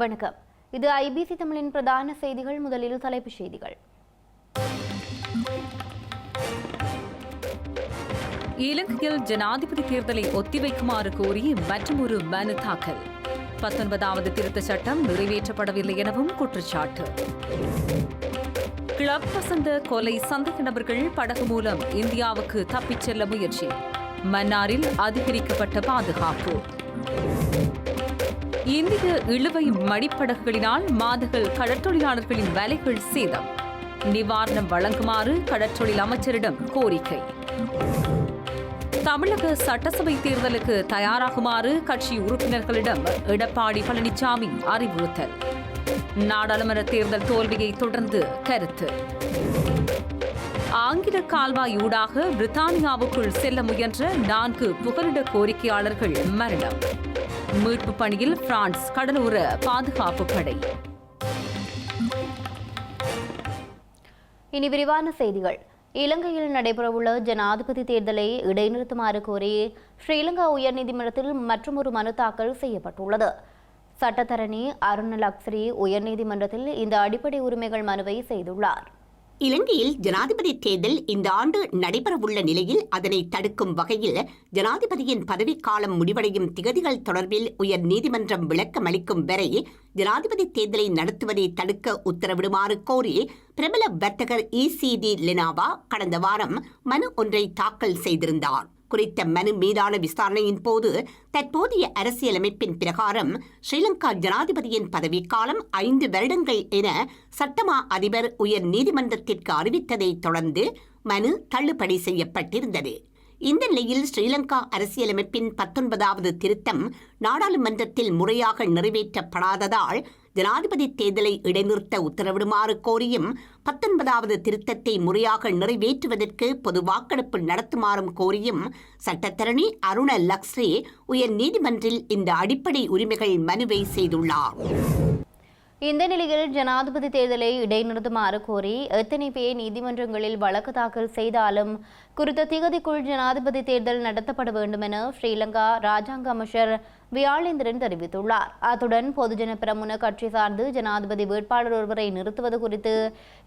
வணக்கம். இது ஐபிசி தமிழின் பிரதான செய்திகள். முதலில் தலைப்புச் செய்திகள். இலங்கையில் ஜனாதிபதி தேர்தலை ஒத்திவைக்குமாறு கோரி மற்றொரு மனு தாக்கல். பத்தொன்பதாவது திருத்தச் சட்டம் நிறைவேற்றப்படவில்லை எனவும் குற்றச்சாட்டு. கிளப் வசந்த கொலை சந்தேக நபர்கள் படகு மூலம் இந்தியாவுக்கு தப்பிச் செல்ல முயற்சி. மன்னாரில் அதிகரிக்கப்பட்ட பாதுகாப்பு. இந்திய இழுவை மடிப்படகுகளினால் மாதகள் கடற்றொழிலாளர்களின் வேலைகள் சேதம். நிவாரணம் வழங்குமாறு கடற்றொழில் அமைச்சரிடம் கோரிக்கை. தமிழக சட்டசபை தேர்தலுக்கு தயாராகுமாறு கட்சி உறுப்பினர்களிடம் எடப்பாடி பழனிசாமி அறிவுறுத்தல். நாடாளுமன்ற தேர்தல் தோல்வியை தொடர்ந்து கருத்து. ஆங்கில கால்வாய் ஊடாக பிரித்தானியாவுக்குள் செல்ல முயன்ற நான்கு புகலிட கோரிக்கையாளர்கள் மரணம். மீட்பு பணியில் பிரான்ஸ் கடலோர பாதுகாப்பு படை. இனி விரிவான செய்திகள். இலங்கையில் நடைபெறவுள்ள ஜனாதிபதி தேர்தலை இடைநிறுத்துமாறு கோரி ஸ்ரீலங்கா உயர்நீதிமன்றத்தில் மற்றொரு மனு தாக்கல் செய்யப்பட்டுள்ளது. சட்டத்தரணி அருண் லக்ஸரி உயர்நீதிமன்றத்தில் இந்த அடிப்படை உரிமைகள் மனுவை செய்துள்ளார். இலங்கையில் ஜனாதிபதி தேர்தல் இந்த ஆண்டு நடைபெறவுள்ள நிலையில் அதனை தடுக்கும் வகையில் ஜனாதிபதியின் பதவிக்காலம் முடிவடையும் திகதிகள் தொடர்பில் உயர் நீதிமன்றம் விளக்கம் அளிக்கும் வரை ஜனாதிபதி தேர்தலை நடத்துவதை தடுக்க உத்தரவிடுமாறு கோரி பிரபல வர்த்தகர் இசிடி லெனாவா கடந்த வாரம் மனு ஒன்றை தாக்கல் செய்திருந்தார். குறித்த மனு மீதான விசாரணையின் போது தற்போதைய அரசியலமைப்பின் பிரகாரம் ஸ்ரீலங்கா ஜனாதிபதியின் பதவிக்காலம் ஐந்து வருடங்கள் என சட்டமா அதிபர் உயர் நீதிமன்றத்திற்கு அறிவித்ததைத் தொடர்ந்து மனு தள்ளுபடி செய்யப்பட்டிருந்தது. இந்த நிலையில் ஸ்ரீலங்கா அரசியலமைப்பின் பத்தொன்பதாவது திருத்தம் நாடாளுமன்றத்தில் முறையாக நிறைவேற்றப்படாததால் ஜனாதிபதி தேர்தலை இடைநிறுத்த உத்தரவிடுமாறு கோரியும் பத்தொன்பதாவது திருத்தத்தை முறையாக நிறைவேற்றுவதற்கு பொது வாக்கெடுப்பு நடத்துமாறும் கோரியும் சட்டத்தரணி அருண லக்ஸ்ரே உயர் நீதிமன்றில் இந்த அடிப்படை உரிமைகள் மனுவை செய்துள்ளார். இந்த நிலையில் ஜனாதிபதி தேர்தலை இடைநிறுத்துமாறு கோரி எத்தனை பேர் நீதிமன்றங்களில் வழக்கு தாக்கல் செய்தாலும் குறித்த திகதிக்குள் ஜனாதிபதி தேர்தல் நடத்தப்பட வேண்டும் என ஸ்ரீலங்கா ராஜாங்க அமைச்சர் வியாழேந்திரன் தெரிவித்துள்ளார். அத்துடன் பொதுஜன பிரமுன கட்சி சார்ந்து ஜனாதிபதி வேட்பாளர் ஒருவரை நிறுத்துவது குறித்து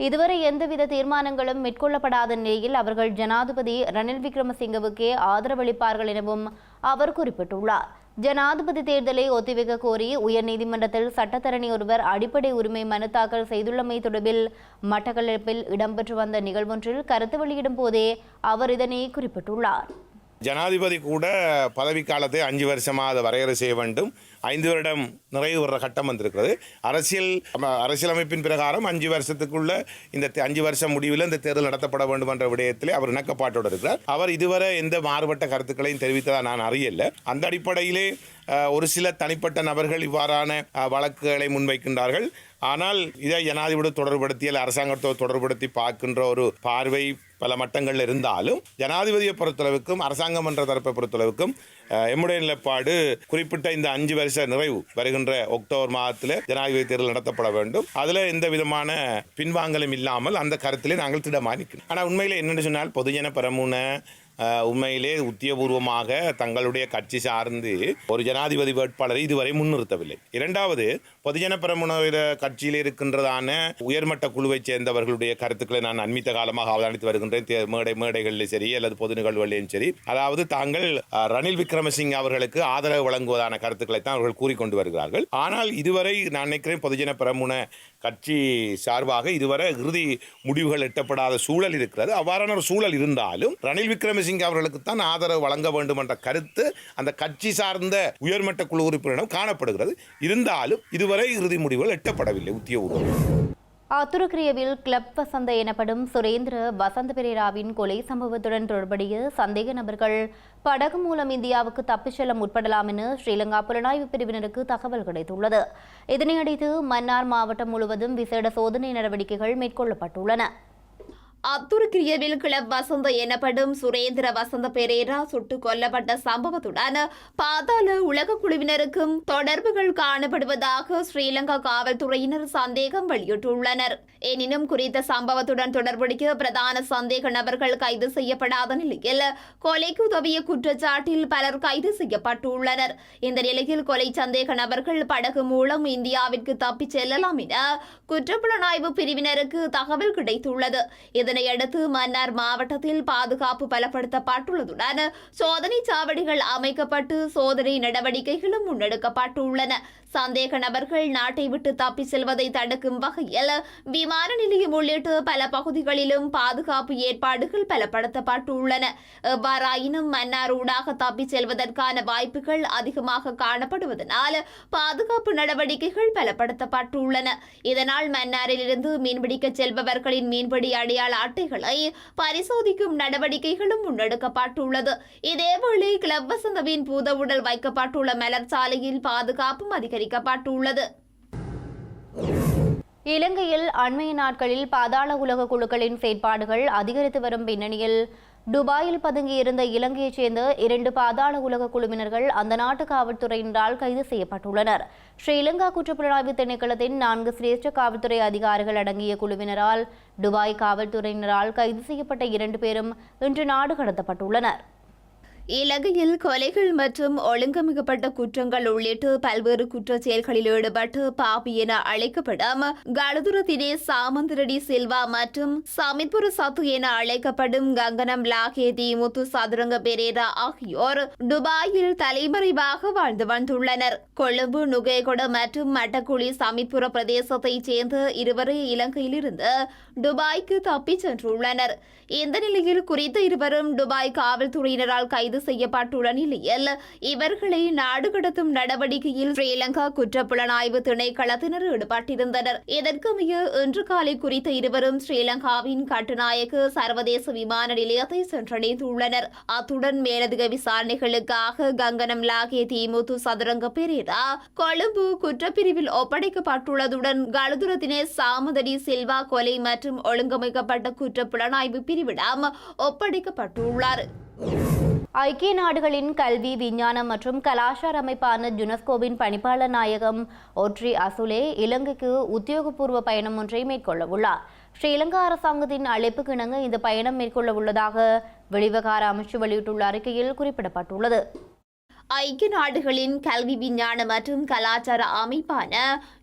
இதுவரை எந்தவித தீர்மானங்களும் மேற்கொள்ளப்படாத நிலையில் அவர்கள் ஜனாதிபதி ரணில் விக்ரமசிங்கவுக்கே ஆதரவளிப்பார்கள் எனவும் அவர் குறிப்பிட்டுள்ளார். ஜனாதிபதி தேர்தலை ஒத்திவைக்க கோரி உயர்நீதிமன்றத்தில் சட்டத்தரணி ஒருவர் அடிப்படை உரிமை மனு தாக்கல் செய்துள்ளமை தொடர்பில் மட்டக்களப்பில் இடம்பெற்று வந்த நிகழ்வொன்றில் கருத்து வெளியிடும் போதே அவர் இதனை குறிப்பிட்டுள்ளார். ஜனாதிபதி கூட பதவிக்காலத்தை அஞ்சு வருஷமாக அதை வரையறை செய்ய வேண்டும். ஐந்து வருடம் நிறைவு வர்ற கட்டம் வந்திருக்கிறது. அரசியல் அரசியலமைப்பின் பிரகாரம் அஞ்சு வருஷத்துக்குள்ள இந்த அஞ்சு வருஷம் முடிவில் இந்த தேர்தல் நடத்தப்பட வேண்டும் என்ற விடயத்திலே அவர் இணக்கப்பாட்டோடு இருக்கிறார். அவர் இதுவரை எந்த மாறுபட்ட கருத்துக்களையும் தெரிவித்ததாக நான் அறியல. அந்த அடிப்படையிலே ஒரு சில தனிப்பட்ட நபர்கள் இவ்வாறான வழக்குகளை முன்வைக்கின்றார்கள். ஆனால் இதை ஜனாதிபதி தொடர்படுத்தி அல்ல அரசாங்கத்தோடு தொடர்படுத்தி பார்க்கின்ற ஒரு பார்வை பல மட்டங்களில் இருந்தாலும் ஜனாதிபதியை பொறுத்தளவுக்கும் அரசாங்கம் என்ற தரப்பை பொறுத்தளவுக்கும் எம்முடைய நிலைப்பாடு குறிப்பிட்ட இந்த அஞ்சு வருஷ நிறைவு வருகின்ற அக்டோபர் மாதத்தில் ஜனாதிபதி தேர்தல் நடத்தப்பட வேண்டும். அதில் எந்த விதமான பின்வாங்கலும் இல்லாமல் அந்த கருத்திலே நாங்கள் திடமாக நிற்கிறோம். ஆனால் உண்மையில் என்னென்னு சொன்னால் பொதுஜன பெரமுன உண்மையிலே உத்தியபூர்வமாக தங்களுடைய கட்சி சார்ந்து ஒரு ஜனாதிபதி வேட்பாளரை இதுவரை முன்னிறுத்தவில்லை. இரண்டாவது பொதுஜன பிரமுனவிட கட்சியில் இருக்கின்றதான உயர்மட்ட குழுவைச் சேர்ந்தவர்களுடைய கருத்துக்களை நான் அண்மித்த காலமாக அவதானித்து வருகின்றேன். மேடை மேடைகளிலும் சரி அல்லது பொது நிகழ்வுகளிலும் சரி. அதாவது தாங்கள் ரணில் விக்ரமசிங்க அவர்களுக்கு ஆதரவு வழங்குவதான கருத்துக்களை தான் அவர்கள் கூறிக்கொண்டு வருகிறார்கள். ஆனால் இதுவரை நான் நினைக்கிறேன் பொதுஜன பிரமுன கட்சி சார்பாக இதுவரை இறுதி முடிவுகள் எட்டப்படாத சூழல் இருக்கிறது. அவ்வாறான ஒரு சூழல் இருந்தாலும் ரணில் விக்ரமசிங்கே அவர்களுக்கு தான் ஆதரவு வழங்க வேண்டும் என்ற கருத்து அந்த கட்சி சார்ந்த உயர்மட்ட குழு உறுப்பினரிடம் காணப்படுகிறது. இருந்தாலும் இதுவரை இறுதி முடிவுகள் எட்டப்படவில்லை உத்தியோகபூர்வம் அத்துருக்கிரியவில் கிளப் வசந்த எனப்படும் சுரேந்திர வசந்த பெரேராவின் கொலை சம்பவத்துடன் தொடர்புடைய சந்தேக நபர்கள் படகு மூலம் இந்தியாவுக்கு தப்பிச் செல்ல முற்படலாம் என ஸ்ரீலங்கா புலனாய்வு பிரிவினருக்கு தகவல் கிடைத்துள்ளது. இதனையடுத்து மன்னார் மாவட்டம் முழுவதும் விசேட சோதனை நடவடிக்கைகள் மேற்கொள்ளப்பட்டுள்ளன. அத்துருக்கிரியவில் கிளப் வசந்த எனப்படும் சுரேந்திர வசந்த பெரேரா சுட்டுக் கொல்லப்பட்ட சம்பவத்துடன் பாதாள உலக குழுவினருக்கும் தொடர்புகள் காணப்படுவதாக ஸ்ரீலங்கா காவல்துறையினர் சந்தேகம் வெளியிட்டுள்ளனர். எனினும் குறித்த சம்பவத்துடன் தொடர்புடைய பிரதான சந்தேக நபர்கள் கைது செய்யப்படாத நிலையில் கொலைக்கு உதவிய குற்றச்சாட்டில் பலர் கைது செய்யப்பட்டுள்ளனர். இந்த நிலையில் கொலை சந்தேக நபர்கள் படகு மூலம் இந்தியாவிற்கு தப்பிச் செல்லலாம் என குற்றப்புலனாய்வு பிரிவினருக்கு தகவல் கிடைத்துள்ளது. இதனையடுத்து மன்னார் மாவட்டத்தில் பாதுகாப்பு பலப்படுத்தப்பட்டுள்ளதுடன் சோதனை சாவடிகள் அமைக்கப்பட்டு சோதனை நடவடிக்கைகளும் முன்னெடுக்கப்பட்டுள்ளன. சந்தேக நபர்கள் நாட்டை விட்டு தப்பி செல்வதை தடுக்கும் வகையில் விமான நிலையம் உள்ளிட்ட பல பகுதிகளிலும் பாதுகாப்பு ஏற்பாடுகள் பலப்படுத்தப்பட்டுள்ளன. எவ்வாறாயினும் மன்னார் ஊடாக தப்பி செல்வதற்கான வாய்ப்புகள் அதிகமாக காணப்படுவதனால் பாதுகாப்பு நடவடிக்கைகள் பலப்படுத்தப்பட்டுள்ளன. இதனால் மன்னாரிலிருந்து மீன்பிடிக்க செல்பவர்களின் மீன்பிடி அடையாள அட்டைகளை பரிசோதிக்கும் நடவடிக்கைகளும் முன்னெடுக்கப்பட்டுள்ளது. இதேவேளை கிளப் வசந்தவின் பூதவுடல் வைக்கப்பட்டுள்ள மலர் சாலையில் பாதுகாப்பும் அதிகரிக்கப்பட்டுள்ளது இலங்கையில் அண்மைய நாட்களில் பாதாள உலக குழுக்களின் செயற்பாடுகள் அதிகரித்து வரும் பின்னணியில் துபாயில் பதுங்கியிருந்த இலங்கையைச் சேர்ந்த இரண்டு பாதாள உலக குழுவினர்கள் அந்த நாட்டு காவல்துறையினரால் கைது செய்யப்பட்டுள்ளனர். ஸ்ரீலங்கா குற்றப்புலனாய்வு திணைக்களத்தின் நான்கு சிரேஷ்ட காவல்துறை அதிகாரிகள் அடங்கிய குழுவினரால் துபாய் காவல்துறையினரால் கைது செய்யப்பட்ட இரண்டு பேரும் இன்று நாடு கடத்தப்பட்டுள்ளனர். இலங்கையில் கொலைகள் மற்றும் ஒழுங்கமைக்கப்பட்ட குற்றங்கள் உள்ளிட்ட பல்வேறு குற்ற செயல்களில் ஈடுபட்டு பாபி என அழைக்கப்படும் கலதுர தினேஷ் சாமந்திரடி சில்வா மற்றும் சமித்புர சத்து என அழைக்கப்படும் கங்கனம் லாகேதி முத்து சதுரங்க பெரேரா ஆகியோர் துபாயில் தலைமறைவாக வாழ்ந்து வந்துள்ளனர். கொழும்பு நுகேகொட மற்றும் மட்டக்குழி சமித்புர பிரதேசத்தைச் சேர்ந்த இருவரை இலங்கையிலிருந்து துபாய்க்கு தப்பிச் சென்றுள்ளனர். இந்த நிலையில் குறித்த இருவரும் துபாய் காவல்துறையினரால் கைது செய்யப்பட்டுள்ள நிலையில் இவர்களை நாடு கடத்தும் நடவடிக்கையில் ஸ்ரீலங்கா குற்றப்புலனாய்வு திணைக்களத்தினர் ஈடுபட்டிருந்தனர். இதற்கமைய இன்று காலை குறித்த இருவரும் ஸ்ரீலங்காவின் கட்டுநாயக்க சர்வதேச விமான நிலையத்தை சென்றடைந்துள்ளனர். அத்துடன் மேலதிக விசாரணைகளுக்காக கங்கனம் லாகே திமுத்து சதுரங்க பெரேரா கொழும்பு குற்றப்பிரிவில் ஒப்படைக்கப்பட்டுள்ளதுடன் கலதுரத்தினே சாமதடி சில்வா கொலை மற்றும் ஒழுங்கமைக்கப்பட்ட குற்றப்புலனாய்வு பிரிவிடம் ஒப்படைக்கப்பட்டுள்ளார். ஐக்கிய நாடுகளின் கல்வி விஞ்ஞானம் மற்றும் கலாச்சார அமைப்பான ஜுனஸ்கோவின் பணிப்பாளர் நாயகம் ஒட்ரி அசுலே இலங்கைக்கு உத்தியோகபூர்வ பயணம் ஒன்றை மேற்கொள்ள உள்ளார் ஸ்ரீலங்கா அரசாங்கத்தின் அழைப்புக்கு இணங்க இந்த பயணம் மேற்கொள்ள உள்ளதாக வெளிவகார அமைச்சு வெளியிட்டுள்ள அறிக்கையில் குறிப்பிடப்பட்டுள்ளது. ஐக்கிய நாடுகளின் கல்வி விஞ்ஞான மற்றும் கலாச்சார அமைப்பான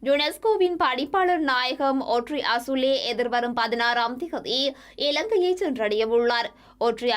யுனெஸ்கோவின் பணிப்பாளர் நாயகம் ஒட்ரி அசுலே எதிர்வரும் பதினாறாம் தேதி இலங்கையை சென்றடைய உள்ளார் ஒட்ரி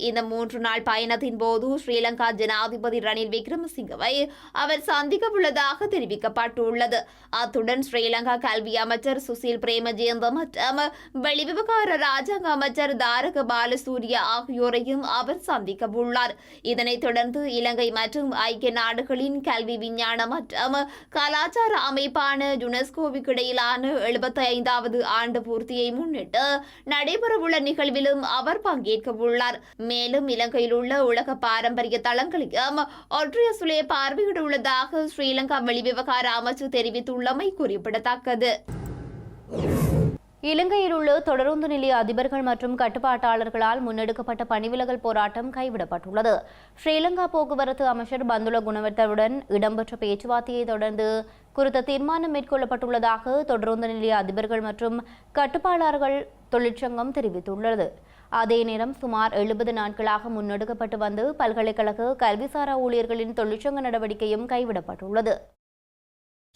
இந்த மூன்று நாள் பயணத்தின் போது ஸ்ரீலங்கா ஜனாதிபதி ரணில் விக்ரமசிங்கவை அவர் சந்திக்க உள்ளதாக தெரிவிக்கப்பட்டுள்ளது. அத்துடன் ஸ்ரீலங்கா கல்வி அமைச்சர் சுசில் பிரேமஜேந்த மற்றும் வெளிவிவகார ராஜாங்க அமைச்சர் தாரக பாலசூரிய ஆகியோரையும் அவர் சந்திக்க உள்ளார் இதனைத் தொடர்ந்து இலங்கை மற்றும் ஐக்கிய நாடுகளின் கல்வி விஞ்ஞான மற்றும் கலாச்சார அமைப்பான யுனெஸ்கோவுக்கு இடையிலான எழுபத்தி ஐந்தாவது ஆண்டு பூர்த்தியை முன்னிட்டு நடைபெறவுள்ள நிகழ்விலும் அவர் பங்கேற்க உள்ளார் மேலும் இலங்கையில் உள்ள உலக பாரம்பரிய தளங்களையும் ஒற்றைய சுலே பார்வையிட உள்ளதாக ஸ்ரீலங்கா வெளிவிவகார அமைச்சு தெரிவித்துள்ளமை குறிப்பிடத்தக்கது. இலங்கையில் உள்ள தொடருந்து நிலைய அதிபர்கள் மற்றும் கட்டுப்பாட்டாளர்களால் முன்னெடுக்கப்பட்ட பணிவிலகல் போராட்டம் கைவிடப்பட்டுள்ளது. ஸ்ரீலங்கா போக்குவரத்து அமைச்சர் பந்துல குணவர்த்தவுடன் இடம்பெற்ற பேச்சுவார்த்தையை தொடர்ந்து குறித்த தீர்மானம் மேற்கொள்ளப்பட்டுள்ளதாக தொடருந்து நிலைய அதிபர்கள் மற்றும் கட்டுப்பாளர்கள் தொழிற்சங்கம் தெரிவித்துள்ளது. அதே நேரம் சுமார் எழுபது நாட்களாக முன்னெடுக்கப்பட்டு வந்து பல்கலைக்கழக கல்விசாரா ஊழியர்களின் தொழிற்சங்க நடவடிக்கையும் கைவிடப்பட்டுள்ளது.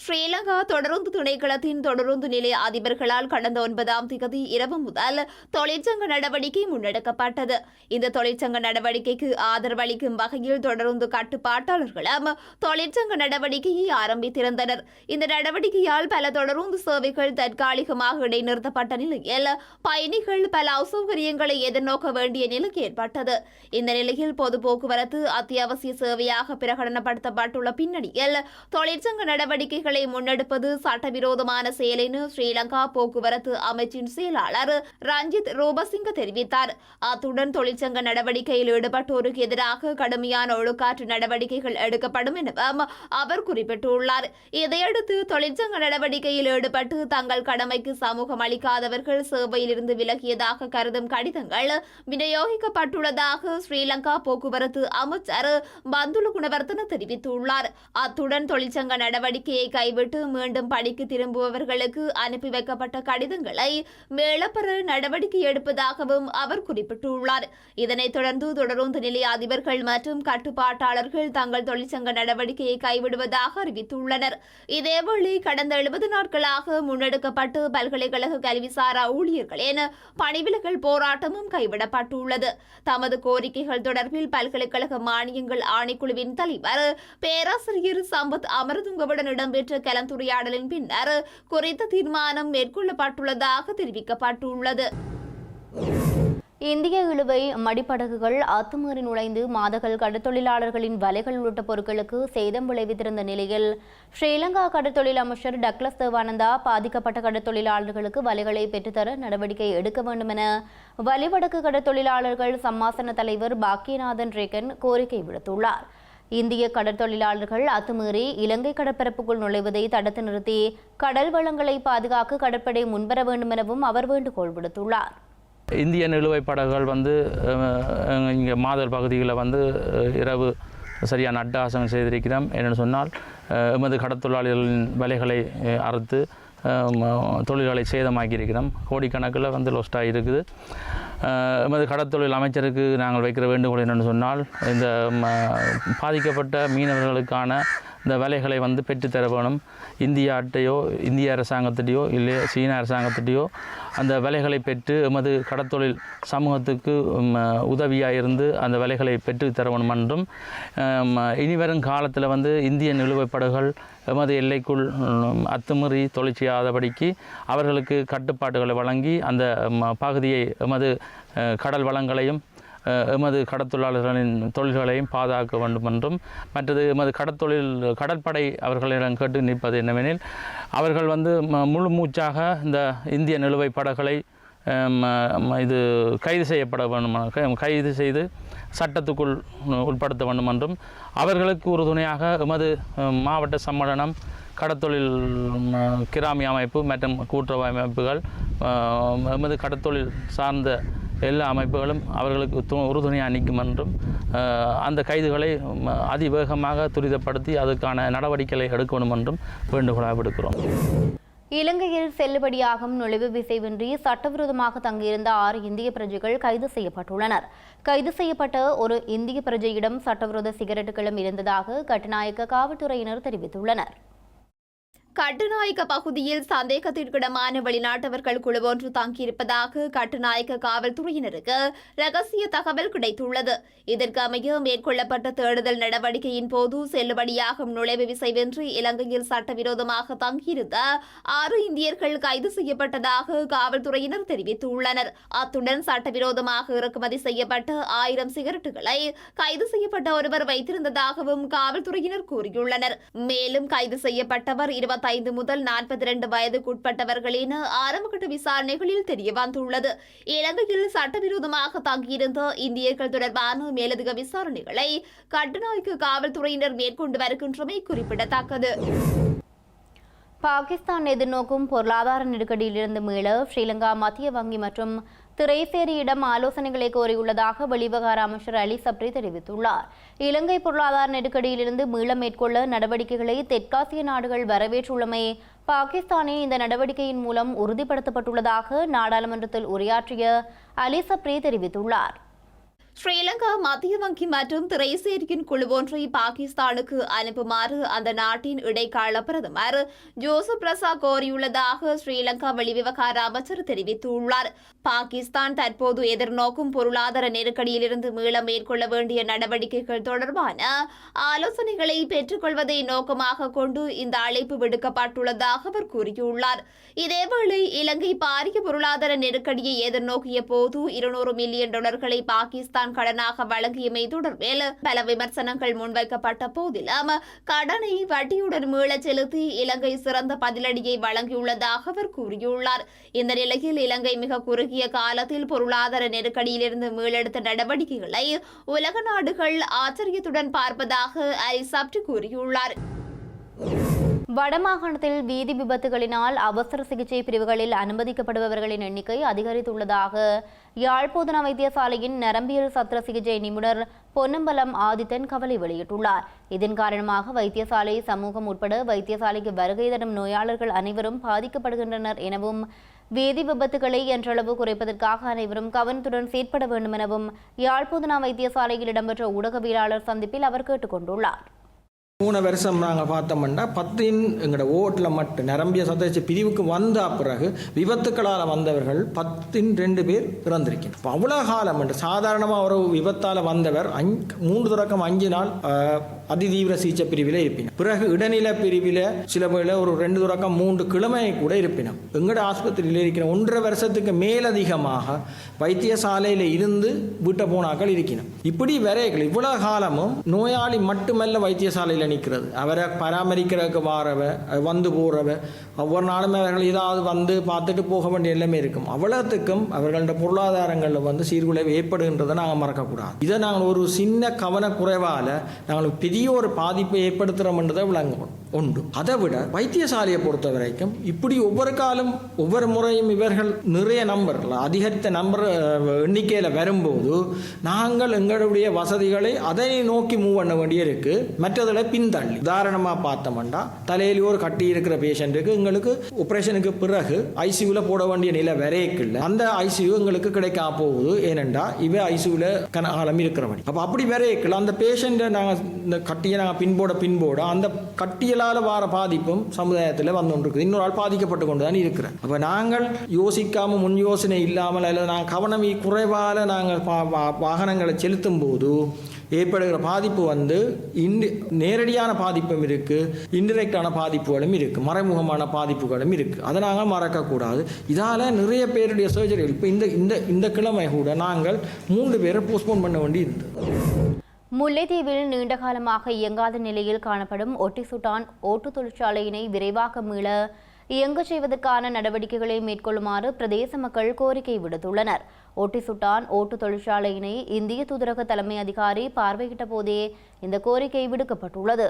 ஸ்ரீலங்கா தொடருந்து திணைக்களத்தின் தொடருந்து நிலைய அதிபர்களால் கடந்த ஒன்பதாம் திகதி இரவு முதல் தொழிற்சங்க நடவடிக்கை முன்னெடுக்கப்பட்டது. இந்த தொழிற்சங்க நடவடிக்கைக்கு ஆதரவளிக்கும் வகையில் தொடருந்து கட்டுப்பாட்டாளர்களும் தொழிற்சங்க நடவடிக்கையை ஆரம்பித்திருந்தனர். இந்த நடவடிக்கையால் பல தொடருந்து சேவைகள் தற்காலிகமாக இடைநிறுத்தப்பட்ட நிலையில் பயணிகள் பல அசௌகரியங்களை எதிர்நோக்க வேண்டிய நிலை ஏற்பட்டது. இந்த நிலையில் பொது போக்குவரத்து அத்தியாவசிய சேவையாக பிரகடனப்படுத்தப்பட்டுள்ள பின்னணியில் தொழிற்சங்க நடவடிக்கை நடவடிக்கைகளை முன்னெடுப்பது சட்டவிரோதமான செயல் என ஸ்ரீலங்கா போக்குவரத்து அமைச்சின் செயலாளர் ரஞ்சித் ரூபசிங்க தெரிவித்தார். அத்துடன் தொழிற்சங்க நடவடிக்கையில் ஈடுபட்டோருக்கு எதிராக கடுமையான ஒழுக்காற்று நடவடிக்கைகள் எடுக்கப்படும் எனவும் அவர் குறிப்பிட்டுள்ளார். இதையடுத்து தொழிற்சங்க நடவடிக்கையில் ஈடுபட்டு தங்கள் கடமைக்கு சமூகம் அளிக்காதவர்கள் சேவையிலிருந்து விலகியதாக கருதும் கடிதங்கள் விநியோகிக்கப்பட்டுள்ளதாக ஸ்ரீலங்கா போக்குவரத்து அமைச்சர் பந்துல குணவர்த்தன தெரிவித்துள்ளார். அத்துடன் தொழிற்சங்க நடவடிக்கையை கைவிட்டு மீண்டும் பணிக்கு திரும்புபவர்களுக்கு அனுப்பி வைக்கப்பட்ட கடிதங்களை மேலப்பெற நடவடிக்கை எடுப்பதாகவும் அவர் குறிப்பிட்டுள்ளார். இதனைத் தொடர்ந்து தொடருந்து நிலைய அதிபர்கள் மற்றும் கட்டுப்பாட்டாளர்கள் தங்கள் தொழிற்சங்க நடவடிக்கையை கைவிடுவதாக அறிவித்துள்ளனர். இதேவேளை கடந்த எழுபது நாட்களாக முன்னெடுக்கப்பட்டு பல்கலைக்கழக கல்விசாரா ஊழியர்களின் பணிவிலகல் போராட்டமும் கைவிடப்பட்டுள்ளது. தமது கோரிக்கைகள் தொடர்பில் பல்கலைக்கழக மானியங்கள் ஆணைக்குழுவின் தலைவர் பேராசிரியர் சம்பத் அமரதுங்கவுடன் இடம்பெற்ற கலந்துரையாடலின் பின்னர் குறித்த தீர்மானம் மேற்கொள்ளப்பட்டுள்ளதாக தெரிவிக்கப்பட்டுள்ளது. இந்திய இழுவை மடிப்படகுகள் அத்துமீறி நுழைந்து மாதகள் கடற்தொழிலாளர்களின் வலைகள் உள்ளிட்ட பொருட்களுக்கு சேதம் விளைவித்திருந்த நிலையில் ஸ்ரீலங்கா கடற்தொழில் அமைச்சர் டக்ளஸ் தேவானந்தா பாதிக்கப்பட்ட கடற்தொழிலாளர்களுக்கு வலைகளை பெற்றுத்தர நடவடிக்கை எடுக்க வேண்டும் என வலிவடக்கு கடற்தொழிலாளர்கள் சம்மாசன தலைவர் பாக்கியநாதன் ரேகன் கோரிக்கை விடுத்துள்ளார். இந்திய கடற்தொழிலாளர்கள் அத்துமீறி இலங்கை கடற்பரப்புக்குள் நுழைவதை தடுத்து நிறுத்தி கடல் வளங்களை பாதுகாக்க கடற்படை முன்வர வேண்டும் எனவும் அவர் வேண்டுகோள் விடுத்துள்ளார். இந்திய நிலுவைப் படகுகள் வந்து இங்கே மாதர் பகுதிகளில் வந்து இரவு சரியான அட்டகாசம் செய்திருக்கிறோம். என்னென்னு சொன்னால் எமது கடற்தொழிலாளர்களின் வலைகளை அறுத்து அஹ், ம- தொழில்களை சேதமாக்கியிருக்கிறோம். கோடிக்கணக்கில் வந்து லொஸ்டாக இருக்குது எமது கடற்தொழில் அமைச்சருக்கு நாங்கள் வைக்கிற வேண்டுகோள் என்னென்னு சொன்னால் இந்த ம, பாதிக்கப்பட்ட மீனவர்களுக்கான இந்த வேலைகளை வந்து பெற்றுத்தர வேணும். இந்தியாட்டையோ இந்திய அரசாங்கத்திட்டையோ இல்லை சீன அரசாங்கத்திட்டையோ அந்த வேலைகளை பெற்று எமது கடற்தொழில் சமூகத்துக்கு உதவியாக இருந்து அந்த வேலைகளை பெற்று என்றும் இனிவரும் காலத்தில் வந்து இந்திய நிலுவைப்படகுகள் எமது எல்லைக்குள் அத்துமீறி தொழிற்சியாதபடிக்கு அவர்களுக்கு கட்டுப்பாடுகளை வழங்கி அந்த ம, பகுதியை எமது கடல் வளங்களையும் எமது கடத்தொழிலாளர்களின் தொழில்களையும் பாதுகாக்க வேண்டும் என்றும் மற்றது எமது கடற்தொழில் கடற்படை அவர்களிடம் கேட்டு நிற்பது என்னவெனில் அவர்கள் வந்து முழு மூச்சாக இந்த இந்திய நிலுவைப் படகளை ம- இது கைது செய்யப்பட வேண்டும் கைது செய்து சட்டத்துக்குள் உட்படுத்த வேண்டும் என்றும் அவர்களுக்கு உறுதுணையாக எமது மாவட்ட சம்மேளனம் கடற்தொழில் கிராமிய கிராமி அமைப்பு மற்றும் கூட்டுறவு அமைப்புகள் எமது கடற்தொழில் சார்ந்த எல்லா அமைப்புகளும் அவர்களுக்கு து உறுதுணையாக நிற்கும் என்றும் அந்த கைதுகளை அதிவேகமாக துரிதப்படுத்தி அதற்கான நடவடிக்கைகளை எடுக்கணும் என்றும் வேண்டுகோளாக விடுக்கிறோம். இலங்கையில் செல்லுபடியாகும் நுழைவு விசைவின்றி சட்டவிரோதமாக தங்கியிருந்த ஆறு இந்திய பிரஜைகள் கைது செய்யப்பட்டுள்ளனர். கைது செய்யப்பட்ட ஒரு இந்திய பிரஜையிடம் சட்டவிரோத சிகரெட்டுகளும் இருந்ததாக கட்டுநாயக்க காவல்துறையினர் தெரிவித்துள்ளனர். கட்டுநாயக்க பகுதியில் சந்தேகத்திற்கிடமான வெளிநாட்டவர்கள் குழு ஒன்று தங்கியிருப்பதாக கட்டுநாயக்க காவல்துறையினருக்கு ரகசிய தகவல் கிடைத்துள்ளது. இதற்கமைய மேற்கொள்ளப்பட்ட தேடுதல் நடவடிக்கையின் போது செல்லுபடியாகும் நுழைவு விசைவென்று இலங்கையில் சட்டவிரோதமாக தங்கியிருந்த ஆறு இந்தியர்கள் கைது செய்யப்பட்டதாக காவல்துறையினர் தெரிவித்துள்ளனர். அத்துடன் சட்டவிரோதமாக இறக்குமதி செய்யப்பட்ட ஆயிரம் சிகரெட்டுகளை கைது செய்யப்பட்ட ஒருவர் வைத்திருந்ததாகவும் காவல்துறையினர் கூறியுள்ளனர். மேலும் கைது செய்யப்பட்டவர் இருபத்தி இருபத்தைந்து முதல் நாற்பத்தி இரண்டு வயதுக்குட்பட்டவர்களின் ஆரம்பகட்ட விசாரணைகளில் தெரிய வந்துள்ளது இலங்கையில் சட்டவிரோதமாக தங்கியிருந்த இந்தியர்கள் தொடர்பான மேலதிக விசாரணைகளை கட்டுநாய்க்கு காவல்துறையினர் மேற்கொண்டு வருகின்றமை குறிப்பிடத்தக்கது. பாகிஸ்தான் எதிர்நோக்கும் பொருளாதார நெருக்கடியிலிருந்து மீள ஸ்ரீலங்கா மத்திய வங்கி மற்றும் திரைசேரியிடம் ஆலோசனைகளை கோரியுள்ளதாக வெளிவகார அமைச்சர் அலி சப்ரி தெரிவித்துள்ளார். இலங்கை பொருளாதார நெருக்கடியிலிருந்து மீள மேற்கொள்ள நடவடிக்கைகளை தெற்காசிய நாடுகள் வரவேற்றுள்ளமை பாகிஸ்தானின் இந்த நடவடிக்கையின் மூலம் உறுதிப்படுத்தப்பட்டுள்ளதாக நாடாளுமன்றத்தில் உரையாற்றிய அலி சப்ரி தெரிவித்துள்ளார். ஸ்ரீலங்கா மத்திய வங்கி மற்றும் திரைசேரியின் குழு ஒன்றை பாகிஸ்தானுக்கு அனுப்புமாறு அந்த நாட்டின் இடைக்கால பிரதமர் ஜோசப் ரசா கோரியுள்ளதாக ஸ்ரீலங்கா வெளிவிவகார அமைச்சர் தெரிவித்துள்ளார் பாகிஸ்தான் தற்போது எதிர்நோக்கும் பொருளாதார நெருக்கடியிலிருந்து மீள மேற்கொள்ள வேண்டிய நடவடிக்கைகள் தொடர்பான ஆலோசனைகளை பெற்றுக்கொள்வதை நோக்கமாக கொண்டு இந்த அழைப்பு விடுக்கப்பட்டுள்ளதாக அவர் கூறியுள்ளார் இதேவேளை இலங்கை பாரிய பொருளாதார நெருக்கடியை எதிர்நோக்கிய போது இருநூறு மில்லியன் டாலர்களை பாகிஸ்தான் கடனாக வழங்கியமை தொடர்பில் பல விமர்சனங்கள் முன்வைக்கப்பட்ட போதிலும் கடனை வட்டியுடன் மீளச் செலுத்தி இலங்கை சிறந்த பதிலடியை வழங்கியுள்ளதாக அவர் கூறியுள்ளார். இந்த நிலையில் இலங்கை மிக குறுகிய காலத்தில் பொருளாதார நெருக்கடியிலிருந்து மீளெடுத்த நடவடிக்கைகளை உலக நாடுகள் ஆச்சரியத்துடன் பார்ப்பதாக அரிசாப்டி கூறியுள்ளார். வடமாகாணத்தில் வீதி விபத்துகளினால் அவசர சிகிச்சை பிரிவுகளில் அனுமதிக்கப்படுபவர்களின் எண்ணிக்கை அதிகரித்துள்ளதாக யாழ்ப்போதனா வைத்தியசாலையின் நரம்பியல் சத்திர சிகிச்சை நிபுணர் பொன்னம்பலம் ஆதித்தன் கவலை வெளியிட்டுள்ளார். இதன் காரணமாக வைத்தியசாலை சமூகம் உட்பட வைத்தியசாலைக்கு வருகை தரும் நோயாளர்கள் அனைவரும் பாதிக்கப்படுகின்றனர் எனவும் வேதி விபத்துகளை என்றளவு குறைப்பதற்காக அனைவரும் கவனத்துடன் செயற்பட வேண்டும் எனவும் யாழ்ப்போதனா வைத்தியசாலையில் இடம்பெற்ற ஊடகவியலாளர் சந்திப்பில் அவர் கேட்டுக்கொண்டுள்ளார். மூணு வருஷம் நாங்கள் பார்த்தோம்னா பத்தின் எங்களோட ஓட்டில் மட்டும் நிரம்பிய சதவீத பிரிவுக்கு வந்த பிறகு விபத்துக்களால் வந்தவர்கள் பத்தின் ரெண்டு பேர் பிறந்திருக்கேன் இப்போ அவ்வளோ காலம் என்று சாதாரணமாக ஒரு விபத்தால் வந்தவர் அஞ் மூன்று தொடக்கம் அஞ்சு நாள் அதிதீவிர சிகிச்சை பிரிவில் இருப்பினர். பிறகு இடைநில பிரிவில் சில பேரில் ஒரு ரெண்டு தொடக்கம் மூன்று கிழமை கூட இருப்பினர். எங்களோட ஆஸ்பத்திரியில் இருக்கிற ஒன்றரை வருஷத்துக்கு மேலதிகமாக வைத்தியசாலையில் இருந்து வீட்டை போனாக்கள் இருக்கிறோம் இப்படி வரைகள் இவ்வளோ காலமும் நோயாளி மட்டுமல்ல வைத்தியசாலையில் நிற்கிறது அவரை பராமரிக்கிறதுக்கு வாரவ வந்து போகிறவ ஒவ்வொரு நாளும் அவர்கள் ஏதாவது வந்து பார்த்துட்டு போக வேண்டிய எல்லாமே இருக்கும். அவ்வளோத்துக்கும் அவர்களோட பொருளாதாரங்களில் வந்து சீர்குலைவு ஏற்படுகின்றதை நாங்கள் மறக்கக்கூடாது. இதை நாங்கள் ஒரு சின்ன கவனக்குறைவால் நாங்கள் பெரிய ஒரு பாதிப்பை ஏற்படுத்துகிறோம்ன்றதை விளங்கணும் உண்டு. அதை விட வைத்தியசாலையை பொறுத்த வரைக்கும் இப்படி ஒவ்வொரு காலம் ஒவ்வொரு முறையும் இவர்கள் நிறைய நம்பர் அதிகரித்த நம்பர் எண்ணிக்கையில் வரும்போது நாங்கள் எங்களுடைய வசதிகளை அதை நோக்கி மூவ் பண்ண வேண்டிய இருக்கு மற்றதில் பின்தள்ளி. உதாரணமாக பார்த்தோம்னா தலையில ஒரு கட்டி இருக்கிற பேஷண்ட்டுக்கு எங்களுக்கு ஆப்ரேஷனுக்கு பிறகு ஐசியூவில் போட வேண்டிய நிலை வரைக்குள்ள அந்த ஐசியூ எங்களுக்கு கிடைக்கா போகுது. ஏனென்றா இவ ஐசியூவில் கனகாலம் இருக்கிறவன் அப்போ அப்படி வரைக்குள்ள அந்த பேஷண்ட்டை நாங்கள் இந்த கட்டியை நாங்கள் பின்போட பின்போட அந்த கட்டியலால் வார பாதிப்பும் சமுதாயத்தில் வந்து கொண்டிருக்குது இன்னொரு ஆள் பாதிக்கப்பட்டு கொண்டு தான் இருக்கிறேன். அப்போ நாங்கள் யோசிக்காமல் முன் யோசனை இல்லாமல் அல்லது நாங்கள் கவனம் குறைவால் நாங்கள் பா- வா- வாகனங்களை செலுத்தும் போது ஏற்படுகிற பாதிப்பு வந்து இன்டி நேரடியான பாதிப்பும் இருக்குது இன்டிரெக்டான பாதிப்புகளும் இருக்குது மறைமுகமான பாதிப்புகளும் இருக்குது அதை நாங்கள் மறக்கக்கூடாது. இதால் நிறைய பேருடைய சர்ஜரி இப்போ இந்த இந்த இந்த கிழமை கூட நாங்கள் மூன்று பேரை போஸ்ட்போன் பண்ண வேண்டி இருந்தது முல்லைத்தீவில் நீண்டகாலமாக இயங்காத நிலையில் காணப்படும் ஒட்டிசுட்டான் ஓட்டு தொழிற்சாலையினை விரைவாக மீள இயங்கச் செய்வதற்கான நடவடிக்கைகளை மேற்கொள்ளுமாறு பிரதேச மக்கள் கோரிக்கை விடுத்துள்ளனர். ஒட்டிசுட்டான் ஓட்டு தொழிற்சாலையினை இந்திய தூதரக தலைமை அதிகாரி பார்வையிட்ட போதே இந்த கோரிக்கை விடுக்கப்பட்டுள்ளது.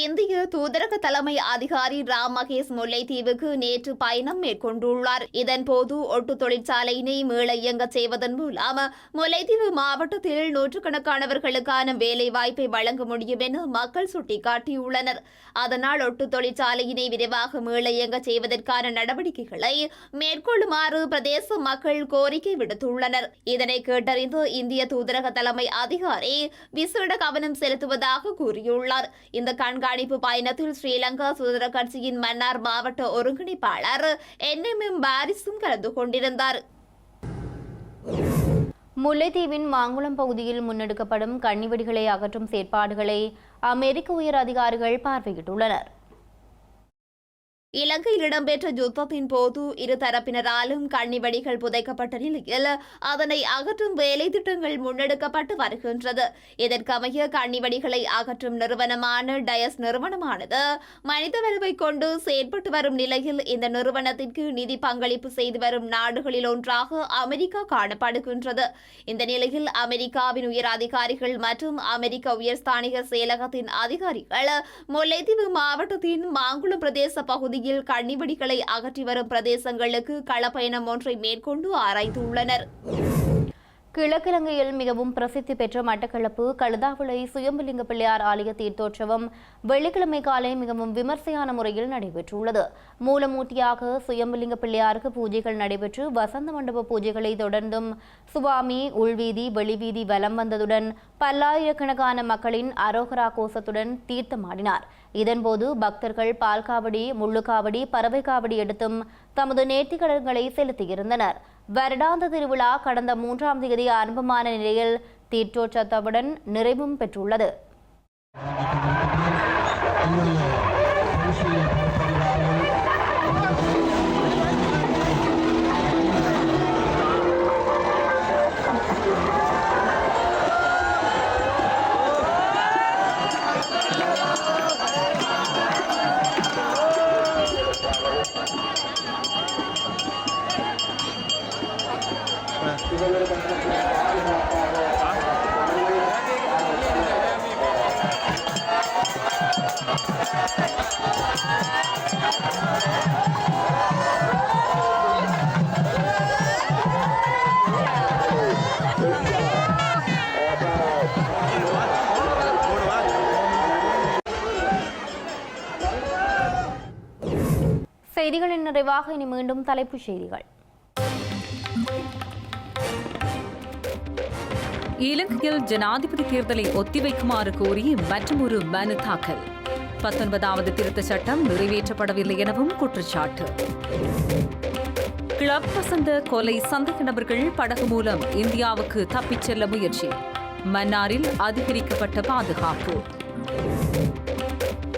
இந்திய தூதரக தலைமை அதிகாரி ராம் மகேஷ் முல்லைத்தீவுக்கு நேற்று பயணம் மேற்கொண்டுள்ளார். இதன்போது ஒட்டு தொழிற்சாலையினை மீள இயங்க செய்வதன் மூலம் முல்லைத்தீவு மாவட்டத்தில் நூற்றுக்கணக்கானவர்களுக்கான வேலை வாய்ப்பை வழங்க முடியும் என மக்கள் சுட்டிக்காட்டியுள்ளனர். அதனால் ஒட்டு தொழிற்சாலையினை விரைவாக மீள இயங்க செய்வதற்கான நடவடிக்கைகளை மேற்கொள்ளுமாறு பிரதேச மக்கள் கோரிக்கை விடுத்துள்ளனர். இதனை கேட்டறிந்து இந்திய தூதரக தலைமை அதிகாரி விசேட கவனம் செலுத்துவதாக கூறியுள்ளார். இந்த கண்காணிப்பு பயணத்தில் ஸ்ரீலங்கா சுதந்திர கட்சியின் மன்னார் மாவட்ட ஒருங்கிணைப்பாளர் என் எம் எம் பாரிஸும் கலந்து கொண்டிருந்தார். முல்லைத்தீவின் மாங்குளம் பகுதியில் முன்னெடுக்கப்படும் கன்னிவெடிகளை அகற்றும் செயற்பாடுகளை அமெரிக்க உயர் அதிகாரிகள் பார்வையிட்டுள்ளனர். இலங்கையில் இடம்பெற்ற யுத்தத்தின் போது இரு தரப்பினராலும் கண்ணிவெடிகள் புதைக்கப்பட்ட நிலையில் அதனை அகற்றும் வேலை திட்டங்கள் முன்னெடுக்கப்பட்டு வருகின்றது. இதற்கமைய கண்ணிவெடிகளை அகற்றும் நிறுவனமான டயஸ் நிறுவனமானது மனித வலுவை கொண்டு செயற்பட்டு வரும் நிலையில் இந்த நிறுவனத்திற்கு நிதி பங்களிப்பு செய்து வரும் நாடுகளில் ஒன்றாக அமெரிக்கா காணப்படுகின்றது. இந்த நிலையில் அமெரிக்காவின் உயர் அதிகாரிகள் மற்றும் அமெரிக்க உயர்ஸ்தானிக செயலகத்தின் அதிகாரிகள் முல்லைத்தீவு மாவட்டத்தின் மாங்குளம் பிரதேச பகுதியில் கண்ணிவெடிகளை அகற்றி வரும் பிரதேசங்களுக்கு களப்பயணம் ஒன்றை மேற்கொண்டு ஆராய்ந்துள்ளனர். கிழக்கிழங்கையில் மிகவும் பிரசித்தி பெற்ற மட்டக்களப்பு கழுதாவிளை சுயம்புலிங்க பிள்ளையார் ஆலய தீர்த்தோற்சவம் வெள்ளிக்கிழமை காலை மிகவும் விமர்சையான முறையில் நடைபெற்றுள்ளது. மூலமூர்த்தியாக சுயம்புலிங்க பிள்ளையாருக்கு பூஜைகள் நடைபெற்று வசந்த மண்டப பூஜைகளை தொடர்ந்தும் சுவாமி உள்வீதி வெளிவீதி வலம் வந்ததுடன் பல்லாயிரக்கணக்கான மக்களின் அரோகரா கோஷத்துடன் தீர்த்தமாடினார். இதன்போது பக்தர்கள் பால்காவடி முள்ளுக்காவடி பறவை காவடி எடுத்தும் தமது நேர்த்திக்கடன்களை செலுத்தியிருந்தனர். வருடாந்த திருவிழா கடந்த மூன்றாம் தேதி ஆரம்பமான நிலையில் தீர்த்தோற்றத்துடன் நிறைவும் பெற்றுள்ளது. செய்திகளின் நிறைவாக இனி மீண்டும் தலைப்புச் செய்திகள். இலங்கையில் ஜனாதிபதி தேர்தலை ஒத்திவைக்குமாறு கோரி மற்றொரு மனு தாக்கல். பத்தொன்பதாவது திருத்தச் சட்டம் நிறைவேற்றப்படவில்லை எனவும் குற்றச்சாட்டு. கிளப் வசந்த கொலை சந்தேக நபர்கள் படகு மூலம் இந்தியாவுக்கு தப்பிச் செல்ல முயற்சி. மன்னாரில் அதிகரிக்கப்பட்ட பாதுகாப்பு.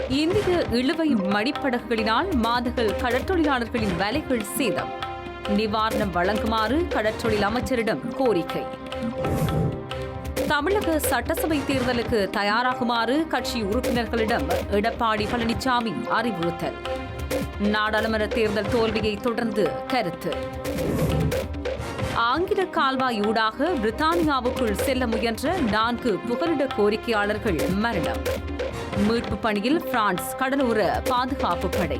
இந்திய இழுவை மடிப்படகுகளினால் மாதகள் கடற்றொழிலாளர்களின் வேலைகள் சேதம். நிவாரணம் வழங்குமாறு கடற்றொழில் அமைச்சரிடம் கோரிக்கை. தமிழக சட்டசபை தேர்தலுக்கு தயாராகுமாறு கட்சி உறுப்பினர்களிடம் எடப்பாடி பழனிசாமி அறிவுறுத்தல். நாடாளுமன்ற தேர்தல் தோல்வியை தொடர்ந்து கருத்து. ஆங்கில கால்வாய் ஊடாக பிரித்தானியாவுக்குள் செல்ல முயன்ற நான்கு புகலிட கோரிக்கையாளர்கள் மரணம். மீட்பு பணியில் பிரான்ஸ் கடலோர பாதுகாப்பு படை.